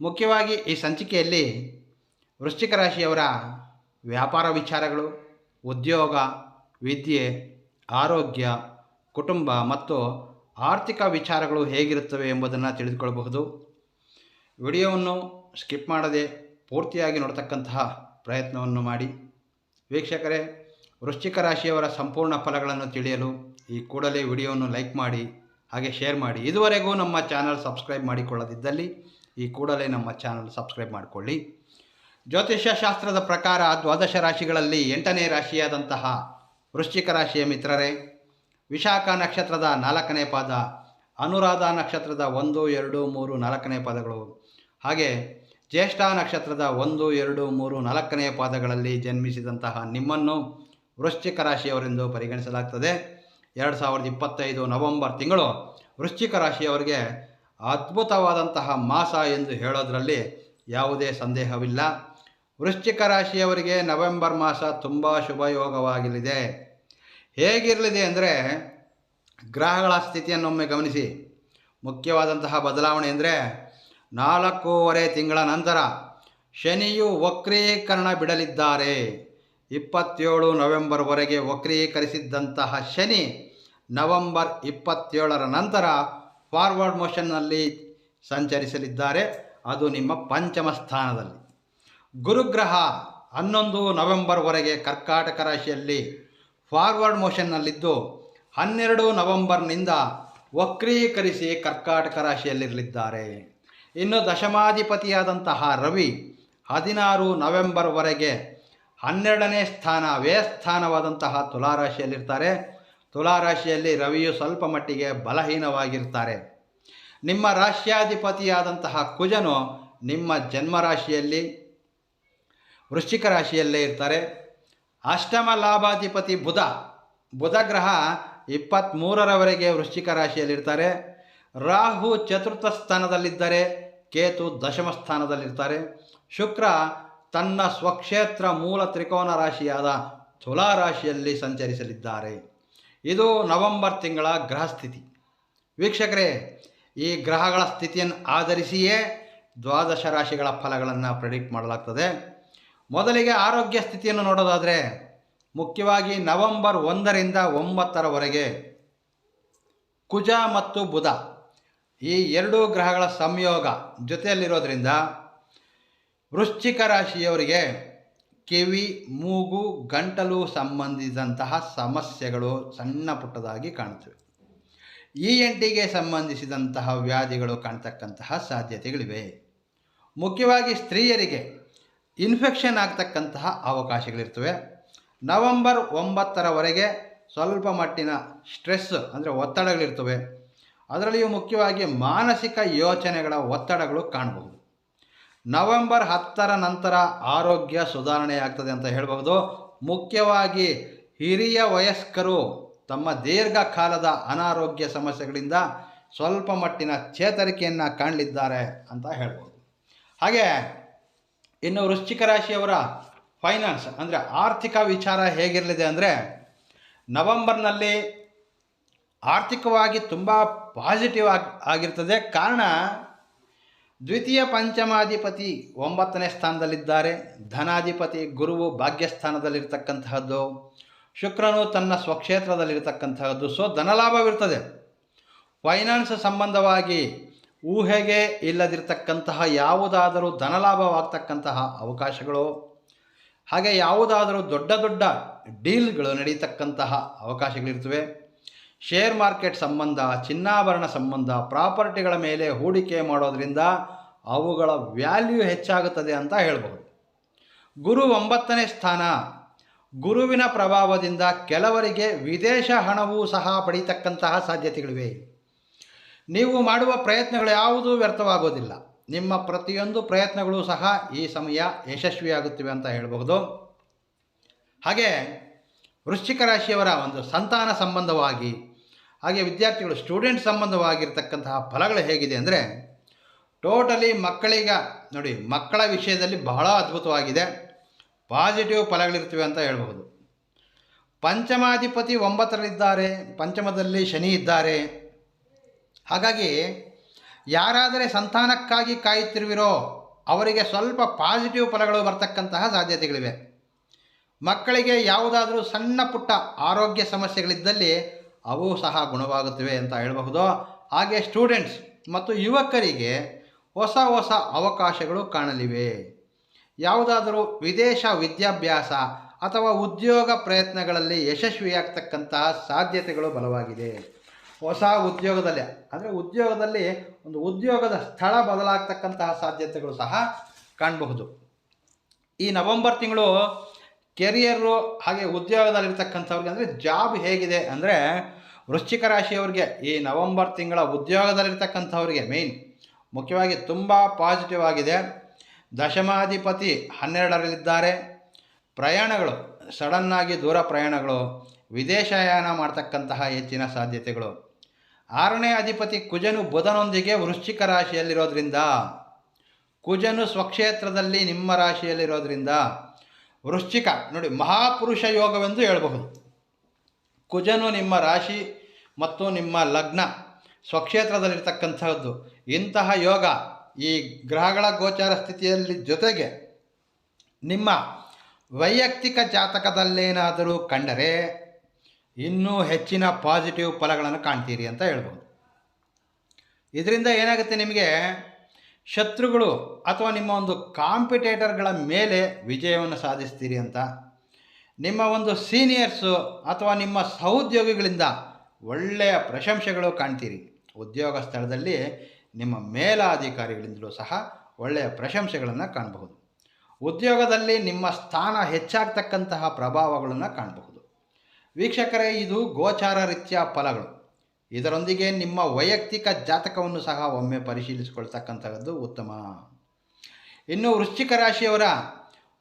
ಮುಖ್ಯವಾಗಿ ಈ ಸಂಚಿಕೆಯಲ್ಲಿ ವೃಶ್ಚಿಕ ರಾಶಿಯವರ ವ್ಯಾಪಾರ ವಿಚಾರಗಳು, ಉದ್ಯೋಗ, ವಿದ್ಯೆ, ಆರೋಗ್ಯ, ಕುಟುಂಬ ಮತ್ತು ಆರ್ಥಿಕ ವಿಚಾರಗಳು ಹೇಗಿರುತ್ತವೆ ಎಂಬುದನ್ನು ತಿಳಿದುಕೊಳ್ಳಬಹುದು. ವಿಡಿಯೋವನ್ನು ಸ್ಕಿಪ್ ಮಾಡದೆ ಪೂರ್ತಿಯಾಗಿ ನೋಡತಕ್ಕಂತಹ ಪ್ರಯತ್ನವನ್ನು ಮಾಡಿ. ವೀಕ್ಷಕರೇ, ವೃಶ್ಚಿಕ ರಾಶಿಯವರ ಸಂಪೂರ್ಣ ಫಲಗಳನ್ನು ತಿಳಿಯಲು ಈ ಕೂಡಲೇ ವಿಡಿಯೋವನ್ನು ಲೈಕ್ ಮಾಡಿ, ಹಾಗೆ ಶೇರ್ ಮಾಡಿ. ಇದುವರೆಗೂ ನಮ್ಮ ಚಾನಲ್ ಸಬ್ಸ್ಕ್ರೈಬ್ ಮಾಡಿಕೊಳ್ಳದಿದ್ದಲ್ಲಿ ಈ ಕೂಡಲೇ ನಮ್ಮ ಚಾನಲ್ ಸಬ್ಸ್ಕ್ರೈಬ್ ಮಾಡಿಕೊಳ್ಳಿ. ಜ್ಯೋತಿಷ್ಯ ಶಾಸ್ತ್ರದ ಪ್ರಕಾರ ದ್ವಾದಶ ರಾಶಿಗಳಲ್ಲಿ ಎಂಟನೇ ರಾಶಿಯಾದಂತಹ ವೃಶ್ಚಿಕ ರಾಶಿಯ ಮಿತ್ರರೇ, ವಿಶಾಖ ನಕ್ಷತ್ರದ ನಾಲ್ಕನೇ ಪಾದ, ಅನುರಾಧ ನಕ್ಷತ್ರದ ಒಂದು, ಎರಡು, ಮೂರು, ನಾಲ್ಕನೇ ಪಾದಗಳು, ಹಾಗೆ ಜ್ಯೇಷ್ಠ ನಕ್ಷತ್ರದ ಒಂದು, ಎರಡು, ಮೂರು, ನಾಲ್ಕನೇ ಪಾದಗಳಲ್ಲಿ ಜನ್ಮಿಸಿದಂತಹ ನಿಮ್ಮನ್ನು ವೃಶ್ಚಿಕ ರಾಶಿಯವರೆಂದು ಪರಿಗಣಿಸಲಾಗ್ತದೆ. ಎರಡು ಸಾವಿರದ ಇಪ್ಪತ್ತೈದು ನವೆಂಬರ್ ತಿಂಗಳು ವೃಶ್ಚಿಕ ರಾಶಿಯವರಿಗೆ ಅದ್ಭುತವಾದಂತಹ ಮಾಸ ಎಂದು ಹೇಳೋದರಲ್ಲಿ ಯಾವುದೇ ಸಂದೇಹವಿಲ್ಲ. ವೃಶ್ಚಿಕ ರಾಶಿಯವರಿಗೆ ನವೆಂಬರ್ ಮಾಸ ತುಂಬ ಶುಭಯೋಗವಾಗಲಿದೆ ಹೇಗಿರಲಿದೆ ಅಂದರೆ ಗ್ರಹಗಳ ಸ್ಥಿತಿಯನ್ನೊಮ್ಮೆ ಗಮನಿಸಿ. ಮುಖ್ಯವಾದಂತಹ ಬದಲಾವಣೆ ಅಂದರೆ ನಾಲ್ಕೂವರೆ ತಿಂಗಳ ನಂತರ ಶನಿಯು ವಕ್ರೀಕರಣ ಬಿಡಲಿದ್ದಾರೆ. ಇಪ್ಪತ್ತೇಳು ನವೆಂಬರ್ವರೆಗೆ ವಕ್ರೀಕರಿಸಿದ್ದಂತಹ ಶನಿ ನವೆಂಬರ್ ಇಪ್ಪತ್ತೇಳರ ನಂತರ ಫಾರ್ವರ್ಡ್ ಮೋಷನ್ನಲ್ಲಿ ಸಂಚರಿಸಲಿದ್ದಾರೆ. ಅದು ನಿಮ್ಮ ಪಂಚಮ ಸ್ಥಾನದಲ್ಲಿ. ಗುರುಗ್ರಹ ಹನ್ನೊಂದು ನವೆಂಬರ್ವರೆಗೆ ಕರ್ಕಾಟಕ ರಾಶಿಯಲ್ಲಿ ಫಾರ್ವರ್ಡ್ ಮೋಷನ್ನಲ್ಲಿದ್ದು, ಹನ್ನೆರಡು ನವೆಂಬರ್ನಿಂದ ವಕ್ರೀಕರಿಸಿ ಕರ್ಕಾಟಕ ರಾಶಿಯಲ್ಲಿರಲಿದ್ದಾರೆ. ಇನ್ನು ದಶಮಾಧಿಪತಿಯಾದಂತಹ ರವಿ ಹದಿನಾರು ನವೆಂಬರ್ವರೆಗೆ ಹನ್ನೆರಡನೇ ಸ್ಥಾನ ವ್ಯಯಸ್ಥಾನವಾದಂತಹ ತುಲಾರಾಶಿಯಲ್ಲಿರ್ತಾರೆ. ತುಲಾರಾಶಿಯಲ್ಲಿ ರವಿಯು ಸ್ವಲ್ಪ ಮಟ್ಟಿಗೆ ಬಲಹೀನವಾಗಿರ್ತಾರೆ. ನಿಮ್ಮ ರಾಶ್ಯಾಧಿಪತಿಯಾದಂತಹ ಕುಜನು ನಿಮ್ಮ ಜನ್ಮರಾಶಿಯಲ್ಲಿ, ವೃಶ್ಚಿಕ ರಾಶಿಯಲ್ಲೇ ಇರ್ತಾರೆ. ಅಷ್ಟಮ ಲಾಭಾಧಿಪತಿ ಬುಧ ಬುಧ ಗ್ರಹ ಇಪ್ಪತ್ತ್ಮೂರರವರೆಗೆ ವೃಶ್ಚಿಕ ರಾಶಿಯಲ್ಲಿರ್ತಾರೆ. ರಾಹು ಚತುರ್ಥ ಸ್ಥಾನದಲ್ಲಿದ್ದರೆ ಕೇತು ದಶಮ ಸ್ಥಾನದಲ್ಲಿರ್ತಾರೆ. ಶುಕ್ರ ತನ್ನ ಸ್ವಕ್ಷೇತ್ರ ಮೂಲ ತ್ರಿಕೋನ ರಾಶಿಯಾದ ತುಲಾ ರಾಶಿಯಲ್ಲಿ ಸಂಚರಿಸಲಿದ್ದಾರೆ. ಇದು ನವೆಂಬರ್ ತಿಂಗಳ ಗ್ರಹ ಸ್ಥಿತಿ. ವೀಕ್ಷಕರೇ, ಈ ಗ್ರಹಗಳ ಸ್ಥಿತಿಯನ್ನು ಆಧರಿಸಿಯೇ ದ್ವಾದಶ ರಾಶಿಗಳ ಫಲಗಳನ್ನು ಪ್ರೆಡಿಕ್ಟ್ ಮಾಡಲಾಗ್ತದೆ. ಮೊದಲಿಗೆ ಆರೋಗ್ಯ ಸ್ಥಿತಿಯನ್ನು ನೋಡೋದಾದರೆ, ಮುಖ್ಯವಾಗಿ ನವೆಂಬರ್ ಒಂದರಿಂದ ಒಂಬತ್ತರವರೆಗೆ ಕುಜ ಮತ್ತು ಬುಧ ಈ ಎರಡೂ ಗ್ರಹಗಳ ಸಂಯೋಗ ಜೊತೆಯಲ್ಲಿರೋದ್ರಿಂದ ವೃಶ್ಚಿಕ ರಾಶಿಯವರಿಗೆ ಕಿವಿ, ಮೂಗು, ಗಂಟಲು ಸಂಬಂಧಿಸಿದಂತಹ ಸಮಸ್ಯೆಗಳು ಸಣ್ಣ ಪುಟ್ಟದಾಗಿ ಕಾಣುತ್ತವೆ. ಎನ್ ಟಿಗೆ ಸಂಬಂಧಿಸಿದಂತಹ ವ್ಯಾಧಿಗಳು ಕಾಣ್ತಕ್ಕಂತಹ ಸಾಧ್ಯತೆಗಳಿವೆ. ಮುಖ್ಯವಾಗಿ ಸ್ತ್ರೀಯರಿಗೆ ಇನ್ಫೆಕ್ಷನ್ ಆಗ್ತಕ್ಕಂತಹ ಅವಕಾಶಗಳಿರ್ತವೆ. ನವೆಂಬರ್ ಒಂಬತ್ತರವರೆಗೆ ಸ್ವಲ್ಪ ಮಟ್ಟಿನ ಸ್ಟ್ರೆಸ್ ಅಂದರೆ ಒತ್ತಡಗಳಿರ್ತವೆ. ಅದರಲ್ಲಿಯೂ ಮುಖ್ಯವಾಗಿ ಮಾನಸಿಕ ಯೋಚನೆಗಳ ಒತ್ತಡಗಳು ಕಾಣಬಹುದು. ನವೆಂಬರ್ ಹತ್ತರ ನಂತರ ಆರೋಗ್ಯ ಸುಧಾರಣೆ ಆಗ್ತದೆ ಅಂತ ಹೇಳಬಹುದು. ಮುಖ್ಯವಾಗಿ ಹಿರಿಯ ವಯಸ್ಕರು ತಮ್ಮ ದೀರ್ಘಕಾಲದ ಅನಾರೋಗ್ಯ ಸಮಸ್ಯೆಗಳಿಂದ ಸ್ವಲ್ಪ ಮಟ್ಟಿನ ಚೇತರಿಕೆಯನ್ನು ಕಾಣಲಿದ್ದಾರೆ ಅಂತ ಹೇಳ್ಬೋದು ಹಾಗೆ ಇನ್ನು ವೃಶ್ಚಿಕ ರಾಶಿಯವರ ಫೈನಾನ್ಸ್ ಅಂದರೆ ಆರ್ಥಿಕ ವಿಚಾರ ಹೇಗಿರಲಿದೆ ಅಂದರೆ ನವೆಂಬರ್ನಲ್ಲಿ ಆರ್ಥಿಕವಾಗಿ ತುಂಬ ಪಾಸಿಟಿವ್ ಆಗಿ ಆಗಿರ್ತದೆ. ಕಾರಣ ದ್ವಿತೀಯ ಪಂಚಮಾಧಿಪತಿ ಒಂಬತ್ತನೇ ಸ್ಥಾನದಲ್ಲಿದ್ದಾರೆ. ಧನಾಧಿಪತಿ ಗುರುವು ಭಾಗ್ಯಸ್ಥಾನದಲ್ಲಿರ್ತಕ್ಕಂತಹದ್ದು, ಶುಕ್ರನು ತನ್ನ ಸ್ವಕ್ಷೇತ್ರದಲ್ಲಿರ್ತಕ್ಕಂತಹದ್ದು. ಸೊ, ಧನಲಾಭವಿರ್ತದೆ. ಫೈನಾನ್ಸ್ ಸಂಬಂಧವಾಗಿ ಊಹೆಗೆ ಇಲ್ಲದಿರ್ತಕ್ಕಂತಹ ಯಾವುದಾದರೂ ಧನಲಾಭವಾಗ್ತಕ್ಕಂತಹ ಅವಕಾಶಗಳು, ಹಾಗೆ ಯಾವುದಾದರೂ ದೊಡ್ಡ ದೊಡ್ಡ ಡೀಲ್ಗಳು ನಡೀತಕ್ಕಂತಹ ಅವಕಾಶಗಳಿರ್ತವೆ. ಶೇರ್ ಮಾರ್ಕೆಟ್ ಸಂಬಂಧ, ಚಿನ್ನಾಭರಣ ಸಂಬಂಧ, ಪ್ರಾಪರ್ಟಿಗಳ ಮೇಲೆ ಹೂಡಿಕೆ ಮಾಡೋದರಿಂದ ಅವುಗಳ ವ್ಯಾಲ್ಯೂ ಹೆಚ್ಚಾಗುತ್ತದೆ ಅಂತ ಹೇಳ್ಬೋದು ಗುರು ಒಂಬತ್ತನೇ ಸ್ಥಾನ. ಗುರುವಿನ ಪ್ರಭಾವದಿಂದ ಕೆಲವರಿಗೆ ವಿದೇಶ ಹಣವೂ ಸಹ ಪಡೀತಕ್ಕಂತಹ ಸಾಧ್ಯತೆಗಳಿವೆ. ನೀವು ಮಾಡುವ ಪ್ರಯತ್ನಗಳು ಯಾವುದೂ ವ್ಯರ್ಥವಾಗೋದಿಲ್ಲ. ನಿಮ್ಮ ಪ್ರತಿಯೊಂದು ಪ್ರಯತ್ನಗಳು ಸಹ ಈ ಸಮಯ ಯಶಸ್ವಿಯಾಗುತ್ತಿವೆ ಅಂತ ಹೇಳಬಹುದು. ಹಾಗೆ ವೃಶ್ಚಿಕ ರಾಶಿಯವರ ಒಂದು ಸಂತಾನ ಸಂಬಂಧವಾಗಿ ಹಾಗೆ ವಿದ್ಯಾರ್ಥಿಗಳು ಸ್ಟೂಡೆಂಟ್ ಸಂಬಂಧವಾಗಿರ್ತಕ್ಕಂತಹ ಫಲಗಳು ಹೇಗಿದೆ ಅಂದರೆ ಟೋಟಲಿ ಮಕ್ಕಳಿಗ, ನೋಡಿ ಮಕ್ಕಳ ವಿಷಯದಲ್ಲಿ ಬಹಳ ಅದ್ಭುತವಾಗಿದೆ. ಪಾಸಿಟಿವ್ ಫಲಗಳಿರ್ತವೆ ಅಂತ ಹೇಳಬಹುದು. ಪಂಚಮಾಧಿಪತಿ ಒಂಬತ್ತರಲ್ಲಿದ್ದಾರೆ, ಪಂಚಮದಲ್ಲಿ ಶನಿ ಇದ್ದಾರೆ. ಹಾಗಾಗಿ ಯಾರಾದರೆ ಸಂತಾನಕ್ಕಾಗಿ ಕಾಯುತ್ತಿರುವಿರೋ, ಅವರಿಗೆ ಸ್ವಲ್ಪ ಪಾಸಿಟಿವ್ ಫಲಗಳು ಬರ್ತಕ್ಕಂತಹ ಸಾಧ್ಯತೆಗಳಿವೆ. ಮಕ್ಕಳಿಗೆ ಯಾವುದಾದರೂ ಸಣ್ಣ ಪುಟ್ಟ ಆರೋಗ್ಯ ಸಮಸ್ಯೆಗಳಿದ್ದಲ್ಲಿ ಅವು ಸಹ ಗುಣವಾಗುತ್ತವೆ ಅಂತ ಹೇಳಬಹುದು. ಹಾಗೆ ಸ್ಟೂಡೆಂಟ್ಸ್ ಮತ್ತು ಯುವಕರಿಗೆ ಹೊಸ ಹೊಸ ಅವಕಾಶಗಳು ಕಾಣಲಿವೆ. ಯಾವುದಾದರೂ ವಿದೇಶ ವಿದ್ಯಾಭ್ಯಾಸ ಅಥವಾ ಉದ್ಯೋಗ ಪ್ರಯತ್ನಗಳಲ್ಲಿ ಯಶಸ್ವಿಯಾಗ್ತಕ್ಕಂತಹ ಸಾಧ್ಯತೆಗಳು ಬಲವಾಗಿದೆ. ಹೊಸ ಉದ್ಯೋಗದಲ್ಲಿ, ಅಂದರೆ ಉದ್ಯೋಗದಲ್ಲಿ ಒಂದು ಉದ್ಯೋಗದ ಸ್ಥಳ ಬದಲಾಗ್ತಕ್ಕಂತಹ ಸಾಧ್ಯತೆಗಳು ಸಹ ಕಾಣಬಹುದು. ಈ ನವೆಂಬರ್ ತಿಂಗಳು ಕೆರಿಯರು ಹಾಗೆ ಉದ್ಯೋಗದಲ್ಲಿರ್ತಕ್ಕಂಥವ್ರಿಗೆ ಅಂದರೆ ಜಾಬ್ ಹೇಗಿದೆ ಅಂದರೆ ವೃಶ್ಚಿಕ ರಾಶಿಯವರಿಗೆ ಈ ನವೆಂಬರ್ ತಿಂಗಳ ಉದ್ಯೋಗದಲ್ಲಿರ್ತಕ್ಕಂಥವ್ರಿಗೆ ಮೇನ್ ಮುಖ್ಯವಾಗಿ ತುಂಬ ಪಾಸಿಟಿವ್ ಆಗಿದೆ. ದಶಮಾಧಿಪತಿ ಹನ್ನೆರಡರಲ್ಲಿದ್ದಾರೆ. ಪ್ರಯಾಣಗಳು ಸಡನ್ನಾಗಿ ದೂರ ಪ್ರಯಾಣಗಳು ವಿದೇಶಯಾನ ಮಾಡ್ತಕ್ಕಂತಹ ಹೆಚ್ಚಿನ ಸಾಧ್ಯತೆಗಳು. ಆರನೇ ಅಧಿಪತಿ ಕುಜನು ಬುಧನೊಂದಿಗೆ ವೃಶ್ಚಿಕ ರಾಶಿಯಲ್ಲಿರೋದ್ರಿಂದ, ಕುಜನು ಸ್ವಕ್ಷೇತ್ರದಲ್ಲಿ ನಿಮ್ಮ ರಾಶಿಯಲ್ಲಿರೋದ್ರಿಂದ ವೃಶ್ಚಿಕ, ನೋಡಿ, ಮಹಾಪುರುಷ ಯೋಗವೆಂದು ಹೇಳಬಹುದು. ಕುಜನು ನಿಮ್ಮ ರಾಶಿ ಮತ್ತು ನಿಮ್ಮ ಲಗ್ನ ಸ್ವಕ್ಷೇತ್ರದಲ್ಲಿರ್ತಕ್ಕಂಥದ್ದು. ಇಂತಹ ಯೋಗ ಈ ಗ್ರಹಗಳ ಗೋಚಾರ ಸ್ಥಿತಿಯಲ್ಲಿ ಜೊತೆಗೆ ನಿಮ್ಮ ವೈಯಕ್ತಿಕ ಜಾತಕದಲ್ಲೇನಾದರೂ ಕಂಡರೆ ಇನ್ನೂ ಹೆಚ್ಚಿನ ಪಾಸಿಟಿವ್ ಫಲಗಳನ್ನು ಕಾಣ್ತೀರಿ ಅಂತ ಹೇಳ್ಬೋದು ಇದರಿಂದ ಏನಾಗುತ್ತೆ ನಿಮಗೆ? ಶತ್ರುಗಳು ಅಥವಾ ನಿಮ್ಮ ಒಂದು ಕಾಂಪಿಟೇಟರ್ಗಳ ಮೇಲೆ ವಿಜಯವನ್ನು ಸಾಧಿಸ್ತೀರಿ ಅಂತ. ನಿಮ್ಮ ಒಂದು ಸೀನಿಯರ್ಸು ಅಥವಾ ನಿಮ್ಮ ಸಹೋದ್ಯೋಗಿಗಳಿಂದ ಒಳ್ಳೆಯ ಪ್ರಶಂಸೆಗಳು ಕಾಣ್ತೀರಿ. ಉದ್ಯೋಗ ಸ್ಥಳದಲ್ಲಿ ನಿಮ್ಮ ಮೇಲಾಧಿಕಾರಿಗಳಿಂದಲೂ ಸಹ ಒಳ್ಳೆಯ ಪ್ರಶಂಸೆಗಳನ್ನು ಕಾಣಬಹುದು. ಉದ್ಯೋಗದಲ್ಲಿ ನಿಮ್ಮ ಸ್ಥಾನ ಹೆಚ್ಚಾಗ್ತಕ್ಕಂತಹ ಪ್ರಭಾವಗಳನ್ನು ಕಾಣಬಹುದು. ವೀಕ್ಷಕರೇ, ಇದು ಗೋಚಾರ ರೀತಿಯ ಫಲಗಳು. ಇದರೊಂದಿಗೆ ನಿಮ್ಮ ವೈಯಕ್ತಿಕ ಜಾತಕವನ್ನು ಸಹ ಒಮ್ಮೆ ಪರಿಶೀಲಿಸಿಕೊಳ್ತಕ್ಕಂಥದ್ದು ಉತ್ತಮ. ಇನ್ನು ವೃಶ್ಚಿಕ ರಾಶಿಯವರ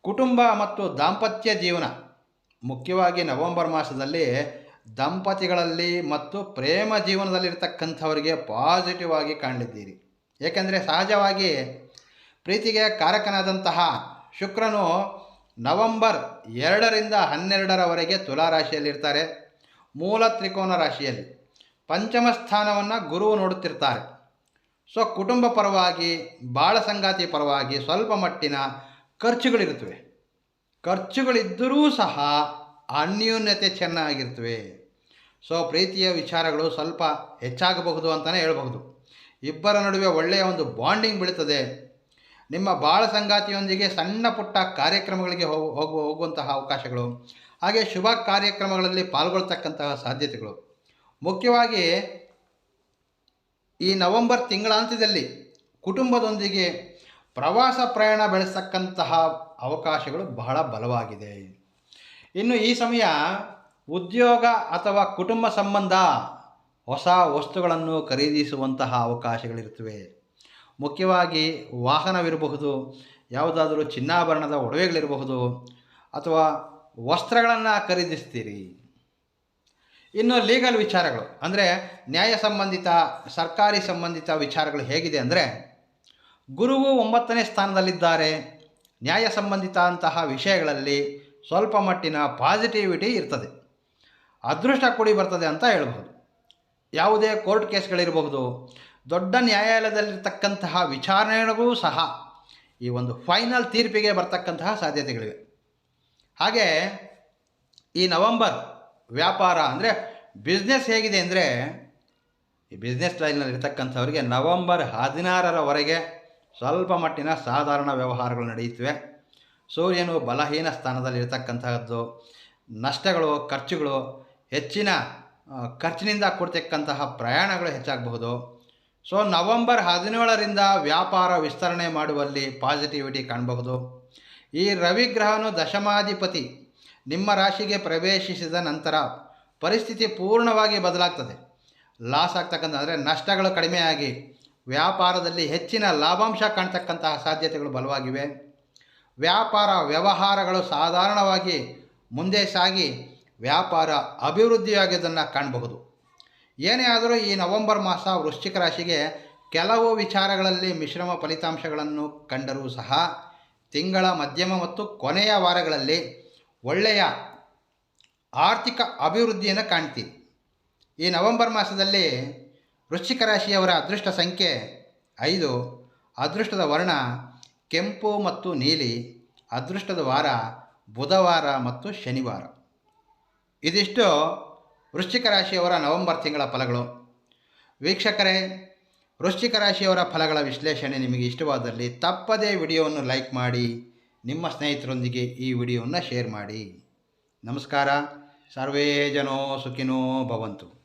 ಕುಟುಂಬ ಮತ್ತು ದಾಂಪತ್ಯ ಜೀವನ. ಮುಖ್ಯವಾಗಿ ನವೆಂಬರ್ ಮಾಸದಲ್ಲಿ ದಂಪತಿಗಳಲ್ಲಿ ಮತ್ತು ಪ್ರೇಮ ಜೀವನದಲ್ಲಿರ್ತಕ್ಕಂಥವರಿಗೆ ಪಾಸಿಟಿವ್ ಆಗಿ ಕಾಣಲಿದ್ದೀರಿ. ಏಕೆಂದರೆ ಸಹಜವಾಗಿ ಪ್ರೀತಿಗೆ ಕಾರಕನಾದಂತಹ ಶುಕ್ರನು ನವೆಂಬರ್ ಎರಡರಿಂದ ಹನ್ನೆರಡರವರೆಗೆ ತುಲಾ ರಾಶಿಯಲ್ಲಿರ್ತಾರೆ ಮೂಲ ತ್ರಿಕೋನ ರಾಶಿಯಲ್ಲಿ. ಪಂಚಮ ಸ್ಥಾನವನ್ನು ಗುರುವು ನೋಡುತ್ತಿರ್ತಾರೆ. ಸೊ ಕುಟುಂಬ ಪರವಾಗಿ, ಬಾಳ ಸಂಗಾತಿ ಪರವಾಗಿ ಸ್ವಲ್ಪ ಮಟ್ಟಿನ ಖರ್ಚುಗಳಿರುತ್ತವೆ. ಖರ್ಚುಗಳಿದ್ದರೂ ಸಹ ಅನ್ಯೂನ್ಯತೆ ಚೆನ್ನಾಗಿರ್ತವೆ ಸೊ ಪ್ರೀತಿಯ ವಿಚಾರಗಳು ಸ್ವಲ್ಪ ಹೆಚ್ಚಾಗಬಹುದು ಅಂತಲೇ ಹೇಳಬಹುದು. ಇಬ್ಬರ ನಡುವೆ ಒಳ್ಳೆಯ ಒಂದು ಬಾಂಡಿಂಗ್ ಬೀಳುತ್ತದೆ ನಿಮ್ಮ ಬಾಳ ಸಂಗಾತಿಯೊಂದಿಗೆ ಸಣ್ಣ ಪುಟ್ಟ ಕಾರ್ಯಕ್ರಮಗಳಿಗೆ ಹೋಗು ಹೋಗುವ ಹೋಗುವಂತಹ ಅವಕಾಶಗಳು, ಹಾಗೆ ಶುಭ ಕಾರ್ಯಕ್ರಮಗಳಲ್ಲಿ ಪಾಲ್ಗೊಳ್ತಕ್ಕಂತಹ ಸಾಧ್ಯತೆಗಳು. ಮುಖ್ಯವಾಗಿ ಈ ನವೆಂಬರ್ ತಿಂಗಳಾಂತ್ಯದಲ್ಲಿ ಕುಟುಂಬದೊಂದಿಗೆ ಪ್ರವಾಸ ಪ್ರಯಾಣ ಬೆಳೆಸ್ತಕ್ಕಂತಹ ಅವಕಾಶಗಳು ಬಹಳ ಬಲವಾಗಿದೆ. ಇನ್ನು ಈ ಸಮಯ ಉದ್ಯೋಗ ಅಥವಾ ಕುಟುಂಬ ಸಂಬಂಧ ಹೊಸ ವಸ್ತುಗಳನ್ನು ಖರೀದಿಸುವಂತಹ ಅವಕಾಶಗಳಿರುತ್ತವೆ. ಮುಖ್ಯವಾಗಿ ವಾಹನವಿರಬಹುದು, ಯಾವುದಾದರೂ ಚಿನ್ನಾಭರಣದ ಒಡವೆಗಳಿರಬಹುದು ಅಥವಾ ವಸ್ತ್ರಗಳನ್ನು ಖರೀದಿಸ್ತೀರಿ. ಇನ್ನು ಲೀಗಲ್ ವಿಚಾರಗಳು. ಅಂದರೆ ನ್ಯಾಯ ಸಂಬಂಧಿತ, ಸರ್ಕಾರಿ ಸಂಬಂಧಿತ ವಿಚಾರಗಳು ಹೇಗಿದೆ ಅಂದರೆ, ಗುರುವು ಒಂಬತ್ತನೇ ಸ್ಥಾನದಲ್ಲಿದ್ದಾರೆ. ನ್ಯಾಯ ಸಂಬಂಧಿತ ಅಂತಹ ವಿಷಯಗಳಲ್ಲಿ ಸ್ವಲ್ಪ ಮಟ್ಟಿನ ಪಾಸಿಟಿವಿಟಿ ಇರ್ತದೆ. ಅದೃಷ್ಟ ಕೂಡಿ ಬರ್ತದೆ ಅಂತ ಹೇಳ್ಬೋದು ಯಾವುದೇ ಕೋರ್ಟ್ ಕೇಸ್ಗಳಿರಬಹುದು. ದೊಡ್ಡ ನ್ಯಾಯಾಲಯದಲ್ಲಿರ್ತಕ್ಕಂತಹ ವಿಚಾರಣೆಗಳಿಗೂ ಸಹ ಈ ಒಂದು ಫೈನಲ್ ತೀರ್ಪಿಗೆ ಬರ್ತಕ್ಕಂತಹ ಸಾಧ್ಯತೆಗಳಿವೆ. ಹಾಗೆ ಈ ನವಂಬರ್ ವ್ಯಾಪಾರ ಅಂದರೆ ಬಿಸ್ನೆಸ್ ಹೇಗಿದೆ ಅಂದರೆ ಈ ಬಿಸ್ನೆಸ್ ಲೈನಲ್ಲಿ ಇರ್ತಕ್ಕಂಥವ್ರಿಗೆ ನವಂಬರ್ ಹದಿನಾರರವರೆಗೆ ಸ್ವಲ್ಪ ಮಟ್ಟಿನ ಸಾಧಾರಣ ವ್ಯವಹಾರಗಳು ನಡೆಯುತ್ತವೆ. ಸೂರ್ಯನು ಬಲಹೀನ ಸ್ಥಾನದಲ್ಲಿರ್ತಕ್ಕಂತಹದ್ದು ನಷ್ಟಗಳು, ಖರ್ಚುಗಳು, ಹೆಚ್ಚಿನ ಖರ್ಚಿನಿಂದ ಕೊಡ್ತಕ್ಕಂತಹ ಪ್ರಯಾಣಗಳು ಹೆಚ್ಚಾಗಬಹುದು. ಸೊ ನವಂಬರ್ ಹದಿನೇಳರಿಂದ ವ್ಯಾಪಾರ ವಿಸ್ತರಣೆ ಮಾಡುವಲ್ಲಿ ಪಾಸಿಟಿವಿಟಿ ಕಾಣಬಹುದು. ಈ ರವಿಗ್ರಹನು ದಶಮಾಧಿಪತಿ ನಿಮ್ಮ ರಾಶಿಗೆ ಪ್ರವೇಶಿಸಿದ ನಂತರ ಪರಿಸ್ಥಿತಿ ಪೂರ್ಣವಾಗಿ ಬದಲಾಗ್ತದೆ. ಲಾಸ್ ಆಗ್ತಕ್ಕಂಥ ಅಂದರೆ ನಷ್ಟಗಳು ಕಡಿಮೆಯಾಗಿ ವ್ಯಾಪಾರದಲ್ಲಿ ಹೆಚ್ಚಿನ ಲಾಭಾಂಶ ಕಾಣ್ತಕ್ಕಂತಹ ಸಾಧ್ಯತೆಗಳು ಬಲವಾಗಿವೆ. ವ್ಯಾಪಾರ ವ್ಯವಹಾರಗಳು ಸಾಧಾರಣವಾಗಿ ಮುಂದೆ ಸಾಗಿ ವ್ಯಾಪಾರ ಅಭಿವೃದ್ಧಿಯಾಗಿದ್ದನ್ನು ಕಾಣಬಹುದು. ಏನೇ ಆದರೂ ಈ ನವೆಂಬರ್ ಮಾಸ ವೃಶ್ಚಿಕ ರಾಶಿಗೆ ಕೆಲವು ವಿಚಾರಗಳಲ್ಲಿ ಮಿಶ್ರಮ ಫಲಿತಾಂಶಗಳನ್ನು ಕಂಡರೂ ಸಹ ತಿಂಗಳ ಮಧ್ಯಮ ಮತ್ತು ಕೊನೆಯ ವಾರಗಳಲ್ಲಿ ಒಳ್ಳೆಯ ಆರ್ಥಿಕ ಅಭಿವೃದ್ಧಿಯನ್ನು ಕಾಣ್ತೀರಿ. ಈ ನವೆಂಬರ್ ಮಾಸದಲ್ಲಿ ವೃಶ್ಚಿಕ ರಾಶಿಯವರ ಅದೃಷ್ಟ ಸಂಖ್ಯೆ ಐದು. ಅದೃಷ್ಟದ ವರ್ಣ ಕೆಂಪು ಮತ್ತು ನೀಲಿ. ಅದೃಷ್ಟದ ವಾರ ಬುಧವಾರ ಮತ್ತು ಶನಿವಾರ. ಇದಿಷ್ಟು ವೃಶ್ಚಿಕ ರಾಶಿಯವರ ನವೆಂಬರ್ ತಿಂಗಳ ಫಲಗಳು. ವೀಕ್ಷಕರೇ, ವೃಶ್ಚಿಕ ರಾಶಿಯವರ ಫಲಗಳ ವಿಶ್ಲೇಷಣೆ ನಿಮಗೆ ಇಷ್ಟವಾದಲ್ಲಿ ತಪ್ಪದೇ ವಿಡಿಯೋವನ್ನು ಲೈಕ್ ಮಾಡಿ ನಿಮ್ಮ ಸ್ನೇಹಿತರೊಂದಿಗೆ ಈ ವಿಡಿಯೋವನ್ನು ಶೇರ್ ಮಾಡಿ. ನಮಸ್ಕಾರ. ಸರ್ವೇ ಜನೋ ಸುಖಿನೋ ಭವಂತು.